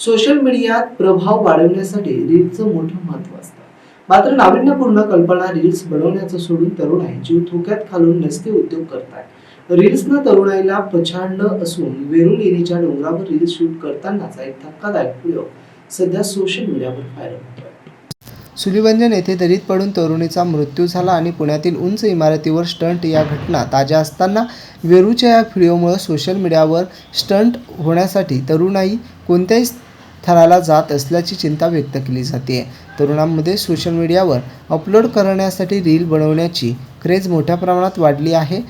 Social मीडियात प्रभाव वाढवण्यासाठी रील्सचं मोठं महत्त्व असतं. मात्र नाविन्यपूर्ण कल्पना रील्स बनवण्याचं सोडून तरुण आहे. जीव थोक्यात घालून नसते उद्योग करतात. रील्सनं तरुणाईला पछाडलं असून वेरूळ लेणीच्या डोंगरावर रील्स शूट करतानाचा एक धक्कादायक प्रयोग सध्या सोशल मीडियावर व्हायरल होतोय. सुलिवंजन येथे दरीत पडून तरुणीचा मृत्यू झाला आणि पुण्यातील उंच इमारतीवर स्टंट या घटना ताज्या असताना वेरूच्या या व्हिडिओमुळे सोशल मीडियावर स्टंट होण्यासाठी तरुणाई कोणत्याही थराला जात असल्याची चिंता व्यक्त केली जाते. तरुणांमध्ये सोशल मीडियावर अपलोड करण्यासाठी रील बनवण्याची क्रेज मोठ्या प्रमाणात वाढली आहे.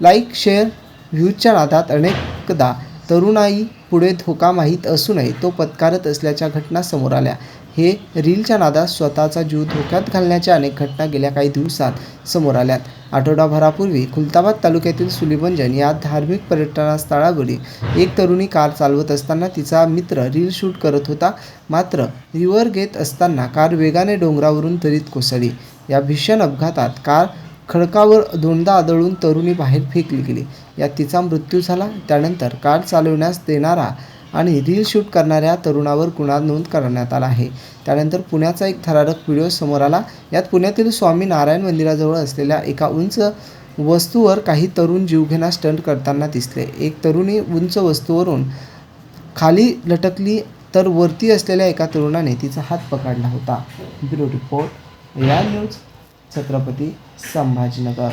लाईक शेअर व्ह्यूजच्या नादात अनेकदा तरुणाई पुढे धोका माहीत असूनही तो पत्कारत असल्याच्या घटना समोर आल्या. हे रीलच्या नादात स्वतःचा जीव धोक्यात घालण्याच्या अनेक घटना गेल्या काही दिवसात समोर आल्यात. आठवडाभरापूर्वी खुलताबाद तालुक्यातील सुलीभंजन या धार्मिक पर्यटनस्थळावरील एक तरुणी कार चालवत असताना तिचा मित्र रील शूट करत होता. मात्र रिव्हर घेत असताना कार वेगाने डोंगरावरून तरीत कोसळली. या भीषण अपघातात कार खडकावर दोनदा आदळून तरुणी बाहेर फेकली गेली. यात तिचा मृत्यू झाला. त्यानंतर कार चालवण्यास देणारा आणि रील शूट करणाऱ्या तरुणावर गुन्हा नोंद करण्यात आला आहे. त्यानंतर पुण्याचा एक थरारक व्हिडिओ समोर आला. यात पुण्यातील स्वामी नारायण मंदिराजवळ असलेल्या एका उंच वस्तूवर काही तरुण जीवघेणा स्टंट करताना दिसले. एक तरुणी उंच वस्तूवरून खाली लटकली तर वरती असलेल्या एका तरुणाने तिचा हात पकडला होता. ब्युरो रिपोर्ट या न्यूज. छत्रपती संभाजीनगर.